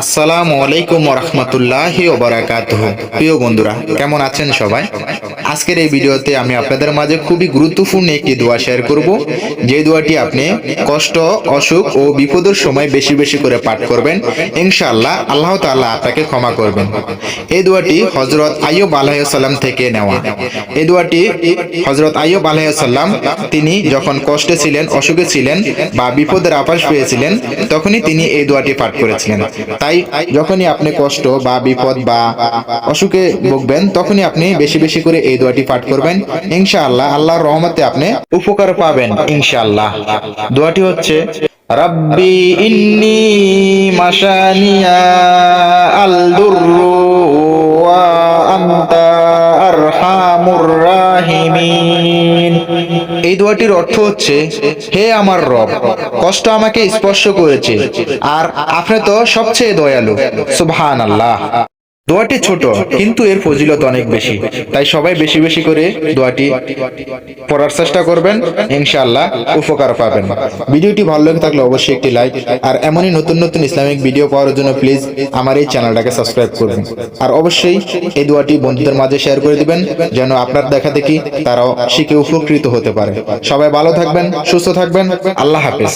আসসালামু আলাইকুম রহমতুল্লাহ ওবরাকাতুহ। প্রিয় বন্ধুরা, কেমন আছেন সবাই? আজকের এই ভিডিওতে আমি আপনাদের মাঝে খুবই গুরুত্বপূর্ণ একটি দোয়া শেয়ার করব। যে দোয়াটি আপনি কষ্ট, অসুখ ও বিপদের সময় বেশি বেশি করে পাঠ করবেন, ইনশাআল্লাহ আল্লাহ তাআলা আপনাকে ক্ষমা করবেন। এই দোয়াটি হযরত আইয়ুব আলাইহিসসালাম থেকে নেওয়া। এই দোয়াটি হযরত আইয়ুব আলাইহিসসালাম তিনি যখন কষ্টে ছিলেন, অসুখে ছিলেন বা বিপদের আপাস পেয়েছিলেন, তখনই তিনি এই দোয়াটি পাঠ করেছিলেন। তাই যখনই আপনি কষ্ট বা বিপদ বা অসুখে ভুগবেন, তখনই আপনি বেশি বেশি করে এই দোয়াটি পাঠ করবেন। ইনশাআল্লাহ, আল্লাহর রহমতে আপনি উপকার পাবেন, ইনশাআল্লাহ। দোয়াটি হচ্ছে, রাব্বি ইন্নি মাশানিয়া আল দুররু ওয়া আনতা আরহামুর রাহিমিন। এই দোয়াটির অর্থ হচ্ছে, হে আমার রব, কষ্ট আমাকে স্পর্শ করেছে, আর আপনি তো সবচেয়ে দয়ালু। সুবহান আল্লাহ দোয়াটি ছোট, কিন্তু এর ফজিলত অনেক বেশি। তাই সবাই বেশি বেশি করে দোয়াটি পড়ার চেষ্টা করবেন, ইনশাআল্লাহ উপকার পাবেন। ভিডিওটি ভালো লাগে থাকলে অবশ্যই একটি লাইক, আর এমনই নতুন নতুন ইসলামিক ভিডিও পাওয়ার জন্য প্লিজ আমার এই চ্যানেলটাকে সাবস্ক্রাইব করবেন আর অবশ্যই এই দোয়াটি বন্ধুদের মাঝে শেয়ার করে দিবেন, যেন আপনার দেখা দেখি তারাও শিখে উপকৃত হতে পারে। সবাই ভালো থাকবেন, সুস্থ থাকবেন, আল্লাহ হাফেজ।